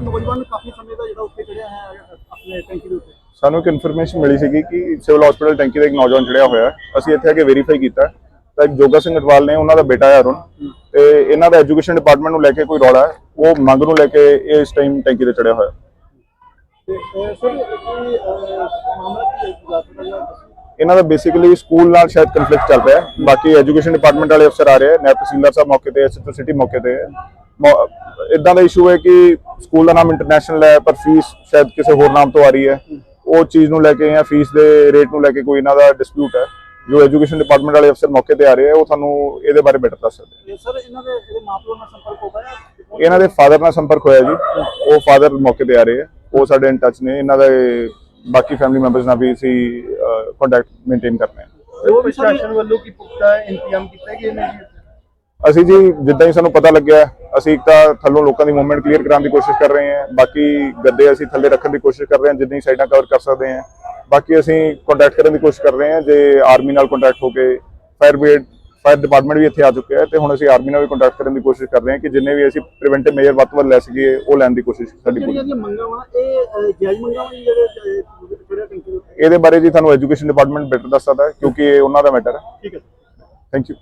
ਸਮੇਂ ਦਾ ਜਿਹੜਾ ਉੱਤੇ ਚੜਿਆ ਹੈ ਆਪਣੇ ਟੈਂਕੀ ਦੇ ਉੱਤੇ। ਸਾਨੂੰ ਇੱਕ ਇਨਫੋਰਮੇਸ਼ਨ ਮਿਲੀ ਸੀਗੀ ਕਿ ਸਿਵਲ ਹਸਪੀਟਲ ਟੈਂਕੀ ਦਾ ਇੱਕ ਨੌਜਵਾਨ ਚੜਿਆ ਹੋਇਆ ਅਸੀਂ ਇੱਥੇ ਆ ਕੇ ਵੈਰੀਫਾਈ ਕੀਤਾ। ਤਾਂ ਇੱਕ ਜੋਗਾ ਸਿੰਘ ਅਟਵਾਲ ਨੇ ਉਹਨਾਂ ਦਾ ਬੇਟਾ ਹੈ ਅਰੁਣ। ਤੇ ਇਹਨਾਂ ਦਾ ਐਜੂਕੇਸ਼ਨ ਡਿਪਾਰਟਮੈਂਟ ਨੂੰ ਲੈ ਕੇ ਕੋਈ ਰੌਲਾ ਹੈ। ਉਹ ਮੰਗ ਨੂੰ ਲੈ ਕੇ ਇਸ ਟਾਈਮ ਟੈਂਕੀ ਤੇ ਚੜਿਆ ਹੋਇਆ ਇਹਨਾਂ ਦਾ ਬੇਸਿਕਲੀ ਸਕੂਲ ਨਾਲ ਸ਼ਾਇਦ ਕਨਫਲਿਕਟ ਚੱਲ ਰਿਹਾ ਹੈ। ਬਾਕੀ ਐਜੂਕੇਸ਼ਨ ਡਿਪਾਰਟਮੈਂਟ ਵਾਲੇ ਅਫਸਰ ਆ ਰਹੇ ਹੈ। ਨਾਇਬ ਤਹਿਸੀਲਦਾਰ ਸਾਹਿਬ ਮੌਕੇ ਤੇ ਐਸਐਚਓ ਸਿਟੀ ਮੌਕੇ ਤੇ। ਇਦਾਂ ਦਾ ਇਸ਼ੂ ਹੈ ਕਿ ਸਕੂਲ ਦਾ ਨਾਮ ਇੰਟਰਨੈਸ਼ਨਲ ਹੈ ਪਰ ਫੀਸ ਸ਼ਾਇਦ ਕਿਸੇ ਹੋਰ ਨਾਮ ਤੋਂ ਆ ਰਹੀ ਹੈ। ਉਹ ਚੀਜ਼ ਨੂੰ ਲੈ ਕੇ ਜਾਂ ਫੀਸ ਦੇ ਰੇਟ ਨੂੰ ਲੈ ਕੇ ਕੋਈ ਇਹਨਾਂ ਦਾ ਡਿਸਪਿਊਟ ਹੈ। ਜੋ ਐਜੂਕੇਸ਼ਨ ਡਿਪਾਰਟਮੈਂਟ ਵਾਲੇ ਅਫਸਰ ਮੌਕੇ ਤੇ ਆ ਰਹੇ ਹੈ ਉਹ ਤੁਹਾਨੂੰ ਇਹਦੇ ਬਾਰੇ ਬੈਟਰ ਦੱਸ ਸਕਦੇ ਸਰ ਇਹਨਾਂ ਦੇ ਇਹਦੇ ਮਾਪਿਆਂ ਨਾਲ ਸੰਪਰਕ ਹੋ? ਪਾਇਆ ਇਹਨਾਂ ਦੇ ਫਾਦਰ ਨਾਲ ਸੰਪਰਕ ਹੋਇਆ ਜੀ। ਉਹ ਫਾਦਰ ਮੌਕੇ ਤੇ ਆ ਰਹੇ ਹੈ। ਉਹ ਸਾਡੇ ਇਨ ਟੱਚ ਨੇ। ਇਹਨਾਂ ਦੇ ਬਾਕੀ ਫੈਮਿਲੀ ਮੈਂਬਰਸ ਨਾਲ ਵੀ ਅਸੀਂ ਕੰਟੈਕਟ ਮੇਨਟੇਨ ਕਰਨੇ ਆ ਜੋ ਵੀ ਸਰ ਵੱਲੋਂ ਕੀ ਪੁਖਤਾ ਇੰਤਜ਼ਾਮ ਕੀਤਾ ਨੇ ਜੀ ਅਸੀਂ ਜੀ ਜਿੱਦਾਂ ਹੀ ਸਾਨੂੰ ਪਤਾ ਲੱਗਿਆ ਅਸੀਂ ਇੱਕ ਤਾਂ ਥੱਲੋਂ ਲੋਕਾਂ ਦੀ ਮੂਵਮੈਂਟ ਕਲੀਅਰ ਕਰਾਉਣ ਦੀ ਕੋਸ਼ਿਸ਼ ਕਰ ਰਹੇ ਹਾਂ ਬਾਕੀ ਗੱਦੇ ਅਸੀਂ ਥੱਲੇ ਰੱਖਣ ਦੀ ਕੋਸ਼ਿਸ਼ ਕਰ ਰਹੇ ਹਾਂ ਜਿੰਨੀ ਸਾਈਡਾਂ ਕਵਰ ਕਰ ਸਕਦੇ ਹਾਂ। ਬਾਕੀ ਅਸੀਂ ਕੰਟੈਕਟ ਕਰਨ ਦੀ ਕੋਸ਼ਿਸ਼ ਕਰ ਰਹੇ ਹਾਂ ਜੇ ਆਰਮੀ ਨਾਲ ਕੰਟੈਕਟ ਹੋ ਕੇ ਫਾਇਰ ਬ੍ਰਿਗੇਡ ਫਾਇਰ ਡਿਪਾਰਟਮੈਂਟ ਵੀ ਇੱਥੇ ਆ ਚੁੱਕਿਆ ਹੈ ਤੇ ਹੁਣ ਅਸੀਂ ਆਰਮੀ ਨਾਲ ਵੀ ਕੰਟੈਕਟ ਕਰਨ ਦੀ ਕੋਸ਼ਿਸ਼ ਕਰ ਰਹੇ ਹਾਂ ਕਿ ਜਿੰਨੇ ਵੀ ਅਸੀਂ ਪ੍ਰੀਵੈਂਟਿਵ ਮੇਜਰ ਵੱਧ ਤੋਂ ਵੱਧ ਲੈ ਸਕੀਏ ਉਹ ਲੈਣ ਦੀ ਕੋਸ਼ਿਸ਼ ਸਾਡੀ ਜਿਹੜੀਆਂ ਪੂਰੀ। ਇਹਦੀਆਂ ਮੰਗਾਂ ਵਾ ਇਹ ਜਾਇਜ਼ ਮੰਗਾਂ ਵਾ ਜਿਹੜੇ ਇਹਦੇ ਬਾਰੇ ਜੀ ਤੁਹਾਨੂੰ ਐਜੂਕੇਸ਼ਨ ਡਿਪਾਰਟਮੈਂਟ ਬੈਟਰ ਦੱਸ ਸਕਦਾ ਹੈ ਕਿਉਂਕਿ ਇਹ ਉਹਨਾਂ ਦਾ ਮੈਟਰ ਹੈ। ਠੀਕ ਹੈ। Thank you